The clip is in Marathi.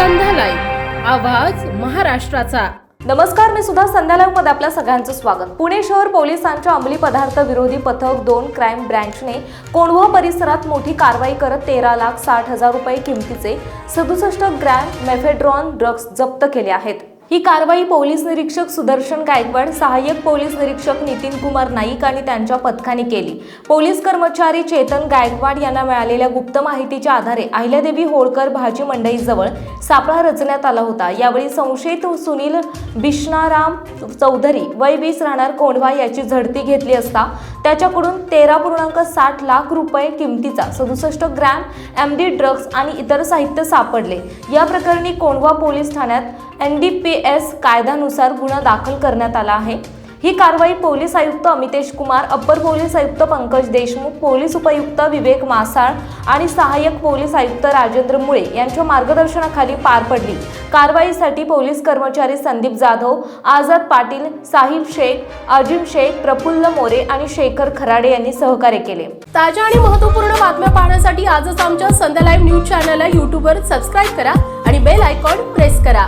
संध्या लाईव्ह आवाज महाराष्ट्राचा. नमस्कार मी सुद्धा संध्या मध्ये आपल्या सगळ्यांचं स्वागत. पुणे शहर पोलिसांच्या अंमली पदार्थ विरोधी पथक दोन क्राईम ब्रँचने कोंढवा परिसरात मोठी कारवाई करत तेरा लाख साठ हजार रुपये किमतीचे सदुसष्ट ग्रॅम मेफेड्रॉन ड्रग्ज जप्त केले आहेत. ही कारवाई पोलीस निरीक्षक सुदर्शन गायकवाड सहाय्यक पोलीस निरीक्षक नितीन कुमार नाईक आणि त्यांच्या पथकाने केली. पोलीस कर्मचारी चेतन गायकवाड यांना मिळालेल्या गुप्त माहितीच्या आधारे अहिल्यादेवी होळकर भाजी मंडईजवळ सापळा रचण्यात आला होता. यावेळी संशयित सुनील बिष्णाराम चौधरी वय वीस राहणार कोंढवा याची झडती घेतली असता त्याच्याकडून तेरा पूर्णांक साठ लाख रुपये किमतीचा सदुसष्ट ग्रॅम एम डी ड्रग्ज आणि इतर साहित्य सापडले. या प्रकरणी कोंढवा पोलीस ठाण्यात एन डी पी एस कायद्यानुसार गुन्हा दाखल करण्यात आला आहे. ही कारवाई पोलीस आयुक्त अमितेश कुमार अप्पर पोलीस आयुक्त पंकज देशमुख पोलीस उपयुक्त विवेक मासाळ आणि सहाय्यक पोलीस आयुक्त राजेंद्र मुळे यांच्या मार्गदर्शनाखाली पार पडली. कारवाईसाठी पोलीस कर्मचारी संदीप जाधव आझाद पाटील साहिब शेख अजिम शेख प्रफुल्ल मोरे आणि शेखर खराडे यांनी सहकार्य केले. ताज्या आणि महत्त्वपूर्ण बातम्या पाहण्यासाठी आजच आमच्या संध्या लाईव्ह न्यूज चॅनलला यूट्यूबवर सबस्क्राईब करा आणि बेल आयकॉन प्रेस करा.